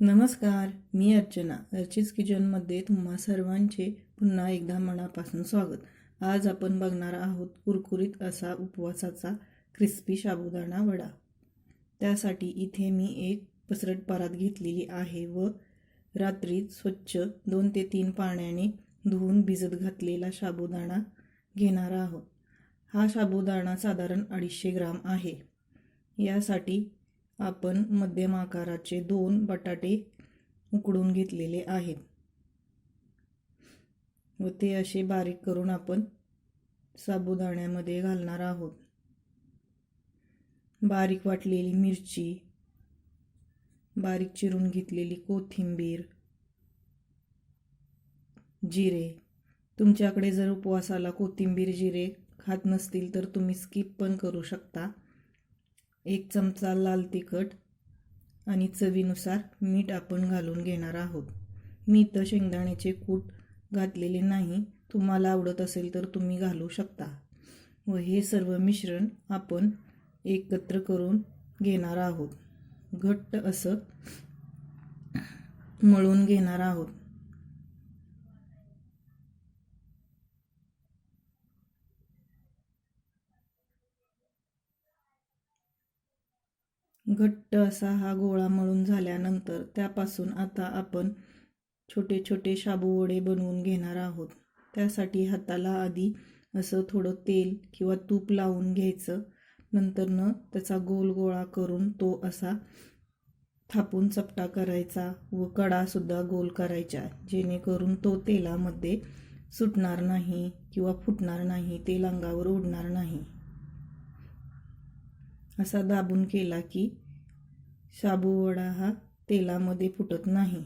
नमस्कार मी अर्चना. अर्चिज किचनमध्ये तुम्हा सर्वांचे पुन्हा एकदा मनापासून स्वागत. आज आपण बघणार आहोत कुरकुरीत असा उपवासाचा क्रिस्पी साबुदाणा वडा. त्यासाठी इथे मी एक पसरट परात घेतलेली आहे व रात्री स्वच्छ दोन ते तीन पाण्याने धुवून भिजत घातलेला साबुदाणा घेणार आहोत. हा साबुदाणा साधारण अडीचशे ग्राम आहे. यासाठी आपण मध्यम आकाराचे दोन बटाटे उकडून घेतलेले आहेत. व ते असे बारीक करून आपण साबुदाण्यामध्ये घालणार आहोत. बारीक वाटलेली मिरची बारीक चिरून घेतलेली कोथिंबीर जिरे. तुमच्याकडे जर उपवासाला कोथिंबीर जिरे खात नसतील तर तुम्ही स्किप पण करू शकता. एक चमचा लाल तिखट आणि चवीनुसार मीठ आपण घालून घेणार आहोत. मी तर शेंगदाण्याचे कूट घातलेले नाही. तुम्हाला आवडत असेल तर तुम्ही घालू शकता. व हे सर्व मिश्रण आपण एकत्र करून घेणार आहोत. घट्ट असं मळून घेणार आहोत. घट्ट असा हा गोळा मळून झाल्यानंतर त्यापासून आता आपण छोटे छोटे शाबू वडे बनवून घेणार आहोत. त्यासाठी हाताला आधी असं थोडं तेल किंवा तूप लावून घ्यायचं. नंतरनं त्याचा गोल गोळा करून तो असा थापून चपटा करायचा व कडासुद्धा गोल करायच्या जेणेकरून तो तेलामध्ये सुटणार नाही किंवा फुटणार नाही तेल अंगावर उडणार नाही. असा दाबून केला की शाबूवडा हा तेलामध्ये फुटत नाही.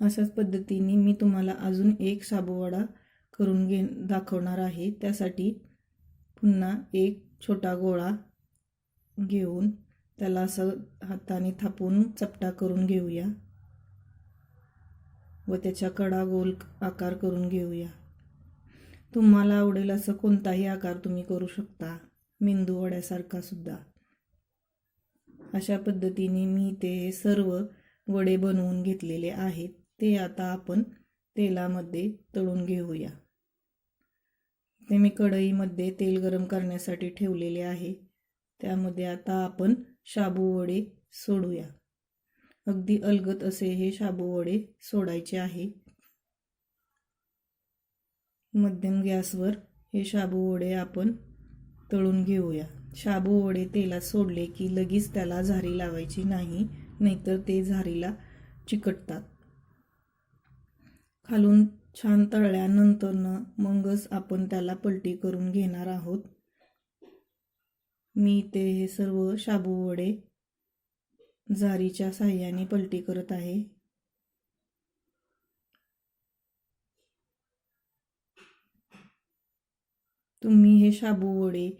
अशाच पद्धतीने मी तुम्हाला अजून एक शाबूवडा करून घे दाखवणार आहे. त्यासाठी पुन्हा एक छोटा गोळा घेऊन त्याला असं हाताने थापून चपटा करून घेऊया व त्याच्या कडा गोल आकार करून घेऊया. तुम्हाला आवडेल असं कोणताही आकार तुम्ही करू शकता. मेंदू वड्यासारखा सुद्धा. अशा पद्धतीने मी ते सर्व वडे बनवून घेतलेले आहेत. ते आता आपण तेलामध्ये तळून घेऊया. ते मी कढईमध्ये तेल गरम करण्यासाठी ठेवलेले आहे. त्यामध्ये आता आपण शाबू वडे सोडूया. अगदी अलगत असे हे शाबू वडे सोडायचे आहे. मध्यम गॅसवर हे शाबू वडे आपण तळून घेऊया. शाबू वडे तेलात सोडले की लगेच त्याला झारी लावायची नाही नाहीतर ते झारीला चिकटतात. खालून छान तळल्यानंतरनं मगच आपण त्याला पलटी करून घेणार आहोत. मी ते हे सर्व शाबू वडे झारीच्या साह्याने पलटी करत आहे. तुम्ही हे शाबू वडे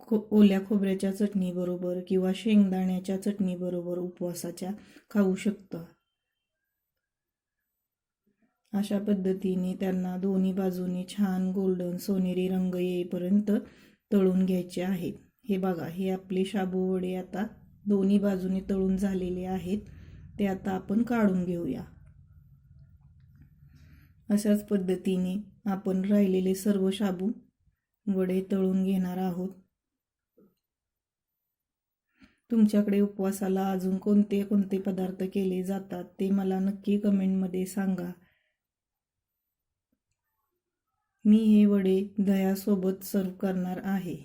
खो ओल्या खोबऱ्याच्या चटणीबरोबर किंवा शेंगदाण्याच्या चटणीबरोबर उपवासाच्या खाऊ शकता. अशा पद्धतीने त्यांना दोन्ही बाजूने छान गोल्डन सोनेरी रंग येईपर्यंत तळून घ्यायचे आहेत. हे बघा हे आपले शाबू वडे आता दोन्ही बाजूने तळून झालेले आहेत. ते आता आपण काढून घेऊया. अशाच पद्धतीने आपण राहिलेले सर्व शाबू वडे तळून घेणार आहोत. तुमच्याकडे उपवासाला अजून कोणते कोणते पदार्थ केले जातात ते मला नक्की कमेंटमध्ये सांगा. मी हे वडे दह्यासोबत सर्व करणार आहे.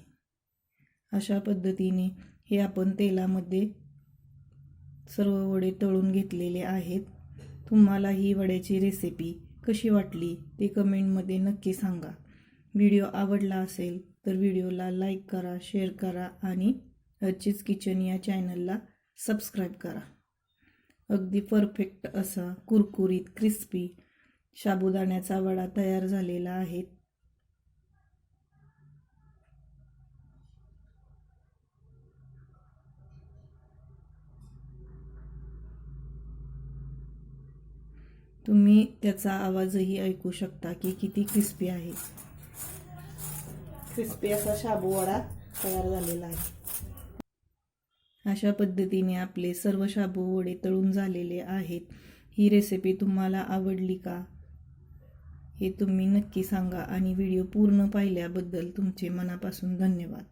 अशा पद्धतीने हे आपण तेलामध्ये सर्व वडे तळून घेतलेले आहेत. तुम्हाला ही वड्याची रेसिपी कशी वाटली ते कमेंटमध्ये नक्की सांगा. व्हिडिओ आवडला असेल तर व्हिडिओला लाईक करा शेअर करा आणि अर्चिज किचन या चॅनलला सबस्क्राईब करा. अगदी परफेक्ट असा कुरकुरीत क्रिस्पी साबुदाण्याचा वडा तयार झालेला आहे. तुम्ही त्याचा आवाजही ऐकू शकता की किती क्रिस्पी आहे. क्रिस्पी असा शाबू वडा तयार झालेला आहे. अशा पद्धतीने आपले सर्व शाबू वडे तळून झालेले आहेत. ही रेसिपी तुम्हाला आवडली का? हे तुम्ही नक्की सांगा आणि व्हिडिओ पूर्ण पाहिल्याबद्दल तुमचे मनापासून धन्यवाद.